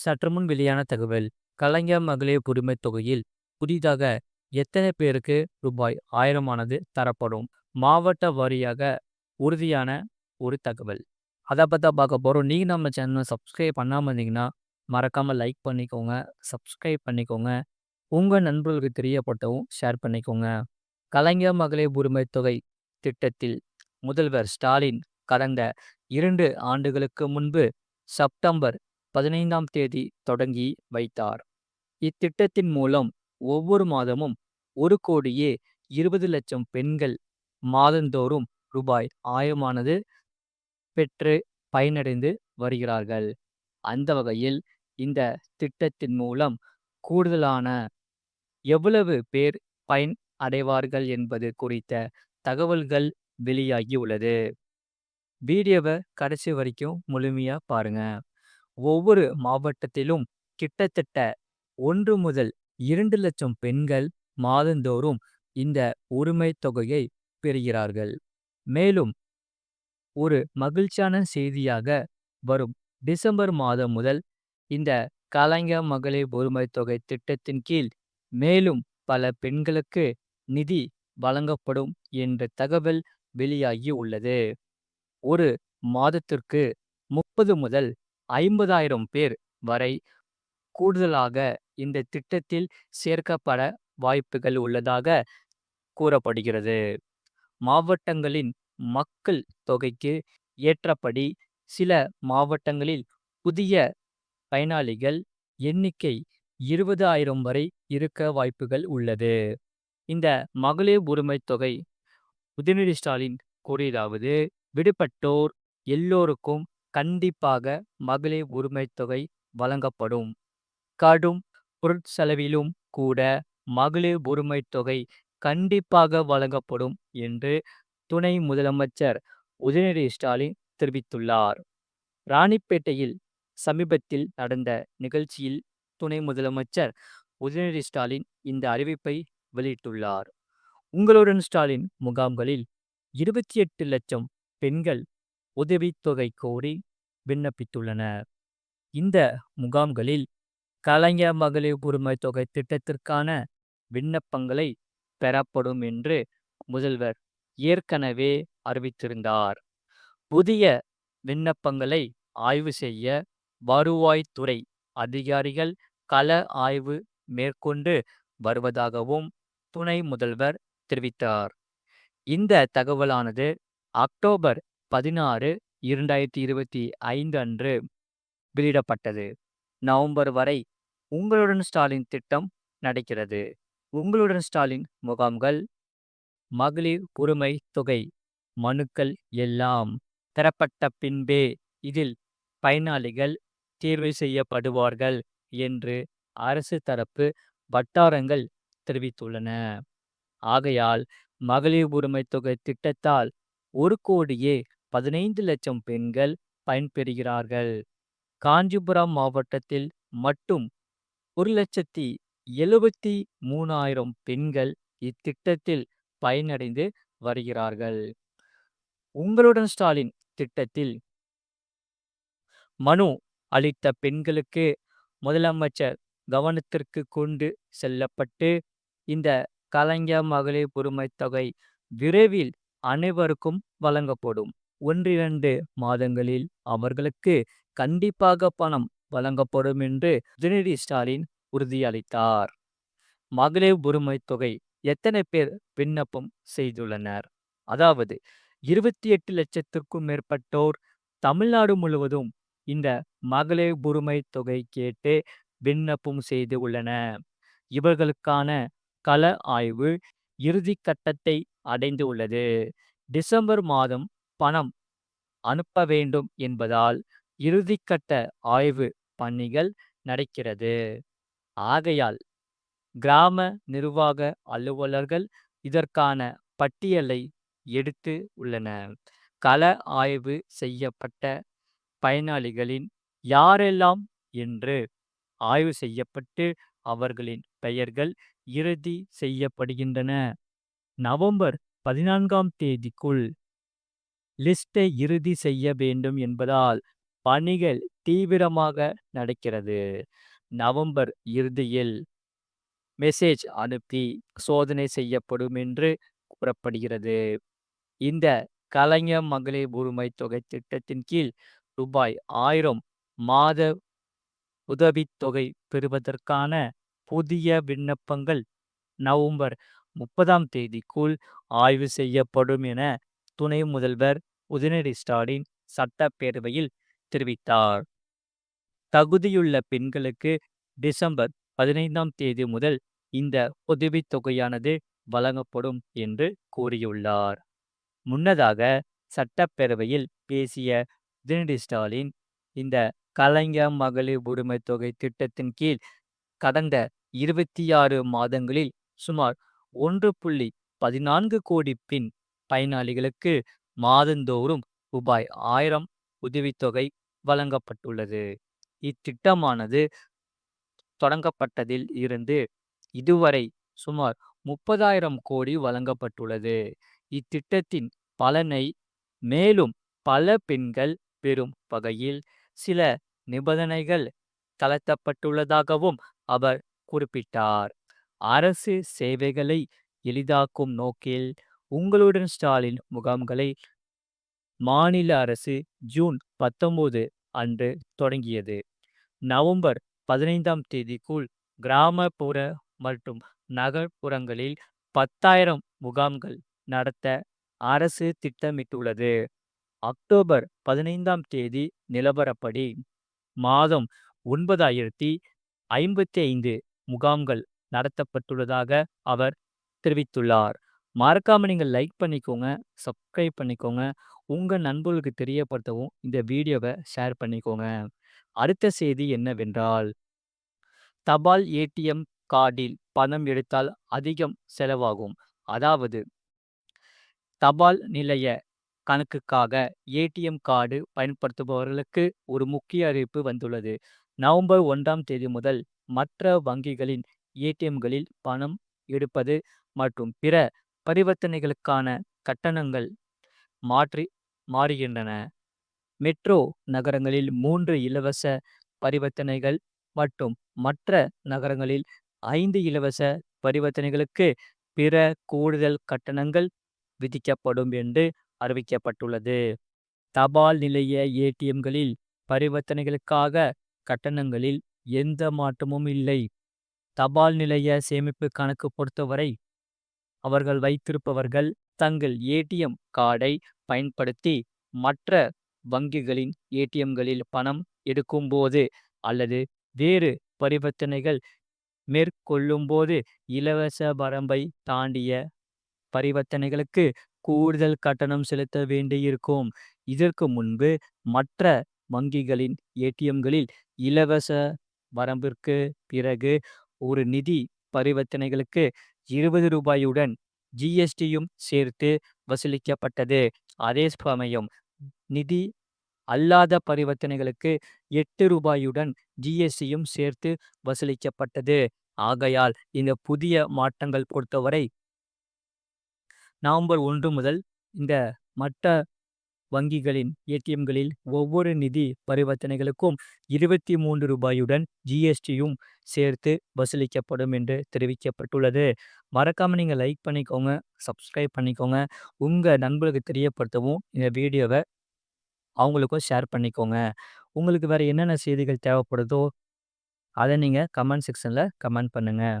சற்றுமுன் வெளியான தகவல். கலைஞர் மகளிர் உரிமை தொகையில் புதிதாக எத்தனை பேருக்கு ரூபாய் ஆயிரமானது தரப்படும்? மாவட்ட வாரியாக உறுதியான ஒரு தகவல். அதை பார்த்தா பார்க்க போகிறோம் நீங்கள் நம்ம சேனலை சப்ஸ்கிரைப் பண்ணாமல் இருந்தீங்கன்னா மறக்காமல் லைக் பண்ணிக்கோங்க சப்ஸ்கிரைப் பண்ணிக்கோங்க. உங்கள் நண்பர்களுக்கு தெரியப்பட்டவும் ஷேர் பண்ணிக்கோங்க. கலைஞர் மகளிர் உரிமை தொகை திட்டத்தில் முதல்வர் ஸ்டாலின் கடந்த இரண்டு ஆண்டுகளுக்கு முன்பு செப்டம்பர் பதினைந்தாம் தேதி தொடங்கி வைத்தார். இத்திட்டத்தின் மூலம் ஒவ்வொரு மாதமும் ஒரு கோடியே இருபது லட்சம் பெண்கள் மாதந்தோறும் ரூபாய் ஆயமானது பெற்று பயனடைந்து வருகிறார்கள். அந்த வகையில் இந்த திட்டத்தின் மூலம் கூடுதலான எவ்வளவு பேர் பயன் அடைவார்கள் என்பது குறித்த தகவல்கள் வெளியாகி உள்ளது. வீடியோவை கடைசி வரைக்கும் முழுமையா பாருங்க. ஒவ்வொரு மாவட்டத்திலும் கிட்டத்தட்ட ஒன்று முதல் இரண்டு லட்சம் பெண்கள் மாதந்தோறும் இந்த உரிமை தொகையை பெறுகிறார்கள். மேலும் ஒரு மகிழ்ச்சியான செய்தியாக வரும் டிசம்பர் மாதம் முதல் இந்த கலைஞர் மகளிர் உரிமை தொகை திட்டத்தின் கீழ் மேலும் பல பெண்களுக்கு நிதி வழங்கப்படும் என்ற தகவல் வெளியாகி உள்ளது. ஒரு மாதத்திற்கு முப்பது முதல் ஐம்பதாயிரம் பேர் வரை கூடுதலாக இந்த திட்டத்தில் சேர்க்கப்பட வாய்ப்புகள் உள்ளதாக கூறப்படுகிறது. மாவட்டங்களின் மக்கள் தொகைக்கு ஏற்றபடி சில மாவட்டங்களில் புதிய பயனாளிகள் எண்ணிக்கை இருபது ஆயிரம் வரை இருக்க வாய்ப்புகள் உள்ளது. இந்த மகளிர் உரிமை தொகை உதயநிதி ஸ்டாலின் கூறியதாவது விடுபட்டோர் எல்லோருக்கும் கண்டிப்பாக மகளிர் உரிமை தொகை வழங்கப்படும். கடும் பொருட்செலவிலும் கூட மகளிர் உரிமை தொகை கண்டிப்பாக வழங்கப்படும் என்று துணை முதலமைச்சர் உதயநிதி ஸ்டாலின் தெரிவித்துள்ளார். ராணிப்பேட்டையில் சமீபத்தில் நடந்த நிகழ்ச்சியில் துணை முதலமைச்சர் உதயநிதி ஸ்டாலின் இந்த அறிவிப்பை வெளியிட்டுள்ளார். உங்களுடன் ஸ்டாலின் முகாம்களில் இருபத்தி எட்டு லட்சம் பெண்கள் உதவித்தொகை கோரி விண்ணப்பித்துள்ளனர். இந்த முகாம்களில் கலைஞர் மகளிர் உரிமை தொகை திட்டத்திற்கான விண்ணப்பங்களை பெறப்படும் என்று முதல்வர் ஏற்கனவே அறிவித்திருந்தார். புதிய விண்ணப்பங்களை ஆய்வு செய்ய வருவாய்த்துறை அதிகாரிகள் கள ஆய்வு மேற்கொண்டு வருவதாகவும் துணை முதல்வர் தெரிவித்தார். இந்த தகவலானது அக்டோபர் பதினாறு இரண்டாயிரத்தி இருபத்தி ஐந்து அன்று வெளியிடப்பட்டது. நவம்பர் வரை உங்களுடன் ஸ்டாலின் திட்டம் நடக்கிறது. உங்களுடன் ஸ்டாலின் முகாம்கள் மகளிர் உரிமை தொகை மனுக்கள் எல்லாம் பெறப்பட்ட பின்பே இதில் பயனாளிகள் தேர்வு செய்யப்படுவார்கள் என்று அரசு தரப்பு வட்டாரங்கள் தெரிவித்துள்ளன. ஆகையால் மகளிர் உரிமை தொகை திட்டத்தால் ஒரு கோடியே பதினைந்து லட்சம் பெண்கள் பயன்பெறுகிறார்கள். காஞ்சிபுரம் மாவட்டத்தில் மட்டும் ஒரு லட்சத்தி எழுபத்தி மூணாயிரம் பெண்கள் இத்திட்டத்தில் பயனடைந்து வருகிறார்கள். உங்களுடன் ஸ்டாலின் திட்டத்தில் மனு அளித்த பெண்களுக்கு முதலமைச்சர் கவனத்திற்கு கொண்டு செல்லப்பட்டு இந்த கலைஞர் மகளிர் உரிமை தொகை விரைவில் அனைவருக்கும் வழங்கப்படும். ஒன்றிரண்டு மாதங்களில் அவர்களுக்கு கண்டிப்பாக பணம் வழங்கப்படும் என்று உதயநிதி ஸ்டாலின் உறுதியளித்தார். மகளிர் உரிமை தொகை எத்தனை பேர் விண்ணப்பம் செய்துள்ளனர்? அதாவது இருபத்தி எட்டு லட்சத்திற்கும் மேற்பட்டோர் தமிழ்நாடு முழுவதும் இந்த மகளிர் உரிமை தொகை கேட்டு விண்ணப்பம் செய்து உள்ளன. இவர்களுக்கான கள ஆய்வு இறுதி கட்டத்தை அடைந்து உள்ளது டிசம்பர் மாதம் பணம் அனுப்ப வேண்டும் என்பதால் இறுதிக்கட்ட ஆய்வு பணிகள் நடக்கிறது. ஆகையால் கிராம நிர்வாக அலுவலர்கள் இதற்கான பட்டியலை எடுத்து உள்ளனர். கள ஆய்வு செய்யப்பட்ட பயனாளிகளின் யாரெல்லாம் என்று ஆய்வு செய்யப்பட்டு அவர்களின் பெயர்கள் இறுதி செய்யப்படுகின்றன. நவம்பர் பதினான்காம் தேதிக்குள் லிஸ்டை இறுதி செய்ய வேண்டும் என்பதால் பணிகள் தீவிரமாக நடக்கிறது. நவம்பர் இறுதியில் மெசேஜ் அனுப்பி சோதனை செய்யப்படும் என்று கூறப்படுகிறது. இந்த கலைஞர் மகளிர் உரிமை தொகை திட்டத்தின் கீழ் ரூபாய் ஆயிரம் மாத உதவித்தொகை பெறுவதற்கான புதிய விண்ணப்பங்கள் நவம்பர் 30ஆம் தேதிக்குள் ஆய்வு செய்யப்படும் என துணை முதல்வர் உதயநிதி ஸ்டாலின் சட்டப்பேரவையில் தெரிவித்தார். தகுதியுள்ள பெண்களுக்கு டிசம்பர் 15ஆம் தேதி முதல் இந்த உதவித்தொகையானது வழங்கப்படும் என்று கூறியுள்ளார். முன்னதாக சட்டப்பேரவையில் பேசிய உதயநிதி ஸ்டாலின், இந்த கலைஞர் மகளிர் உரிமை தொகை திட்டத்தின் கீழ் கடந்த 26 மாதங்களில் சுமார் 1.14 கோடி பின் பயனாளிகளுக்கு மாதந்தோறும் ரூபாய் ஆயிரம் உதவித்தொகை வழங்கப்பட்டுள்ளது. இத்திட்டமானது தொடங்கப்பட்டதில் இருந்து இதுவரை சுமார் 30,000 கோடி வழங்கப்பட்டுள்ளது. இத்திட்டத்தின் பலனை மேலும் பல பெண்கள் பெறும் வகையில் சில நிபந்தனைகள் தளர்த்தப்பட்டுள்ளதாகவும் அவர் குறிப்பிட்டார். அரசு சேவைகளை எளிதாக்கும் நோக்கில் உங்களுடன் ஸ்டாலின் முகாம்களை மாநில அரசு ஜூன் 19 அன்று தொடங்கியது. நவம்பர் 15ஆம் தேதிக்குள் கிராமப்புற மற்றும் நகர்ப்புறங்களில் 10,000 முகாம்கள் நடத்த அரசு திட்டமிட்டுள்ளது. அக்டோபர் 15ஆம் தேதி நிலவரப்படி மாதம் 9,055 முகாம்கள் நடத்தப்பட்டுள்ளதாக அவர் தெரிவித்துள்ளார். மறக்காம நீங்க லைக் பண்ணிக்கோங்க, சப்ஸ்கிரைப் பண்ணிக்கோங்க. உங்க நண்பர்களுக்கு தெரியப்படுத்தவும் இந்த வீடியோவ ஷேர் பண்ணிக்கோங்க. அடுத்த செய்தி என்னவென்றால், தபால் ஏடிஎம் கார்டில் பணம் எடுத்தால் அதிகம் செலவாகும். அதாவது, தபால் நிலைய கணக்குக்காக ஏடிஎம் கார்டு பயன்படுத்துபவர்களுக்கு ஒரு முக்கிய அறிவிப்பு வந்துள்ளது. நவம்பர் ஒன்றாம் தேதி முதல் மற்ற வங்கிகளின் ஏடிஎம்களில் பணம் எடுப்பது மற்றும் பிற பரிவர்த்தனைகளுக்கான கட்டணங்கள் மாற்றி மாறுகின்றன. மெட்ரோ நகரங்களில் மூன்று இலவச பரிவர்த்தனைகள் மற்றும் மற்ற நகரங்களில் ஐந்து இலவச பரிவர்த்தனைகளுக்கு பிற கூடுதல் கட்டணங்கள் விதிக்கப்படும் என்று அறிவிக்கப்பட்டுள்ளது. தபால் நிலைய ஏடிஎம்களில் பரிவர்த்தனைகளுக்காக கட்டணங்களில் எந்த மாற்றமும் இல்லை. தபால் நிலைய சேமிப்பு கணக்கு பொறுத்தவரை, அவர்கள் வைத்திருப்பவர்கள் தங்கள் ஏடிஎம் கார்டை பயன்படுத்தி மற்ற வங்கிகளின் ஏடிஎம்களில் பணம் எடுக்கும்போது அல்லது வேறு பரிவர்த்தனைகள் மேற்கொள்ளும்போது இலவச வரம்பை தாண்டிய பரிவர்த்தனைகளுக்கு கூடுதல் கட்டணம் செலுத்த வேண்டியிருக்கும். இதற்கு முன்பு மற்ற வங்கிகளின் ஏடிஎம்களில் இலவச வரம்பிற்கு பிறகு ஒரு நிதி பரிவர்த்தனைகளுக்கு இருபது ரூபாயுடன் ஜிஎஸ்டியும் சேர்த்து வசூலிக்கப்பட்டது. அதே சமயம் நிதி அல்லாத பரிவர்த்தனைகளுக்கு எட்டு ரூபாயுடன் ஜிஎஸ்டியும் சேர்த்து வசூலிக்கப்பட்டது. ஆகையால் இந்த புதிய மாற்றங்கள் பொறுத்தவரை நவம்பர் ஒன்று முதல் இந்த மற்ற வங்கிகளின் ஏடிஎம்களில் ஒவ்வொரு நிதி பரிவர்த்தனைகளுக்கும் இருபத்தி மூன்று ரூபாயுடன் ஜிஎஸ்டியும் சேர்த்து வசூலிக்கப்படும் என்று தெரிவிக்கப்பட்டுள்ளது. மறக்காமல் நீங்கள் லைக் பண்ணிக்கோங்க, சப்ஸ்கிரைப் பண்ணிக்கோங்க. உங்கள் நண்பர்களுக்கு தெரியப்படுத்தவும் இந்த வீடியோவை அவங்களுக்கும் ஷேர் பண்ணிக்கோங்க. உங்களுக்கு வேறு என்னென்ன செய்திகள் தேவைப்படுதோ, அதை நீங்கள் கமெண்ட் செக்ஷனில் கமெண்ட் பண்ணுங்கள்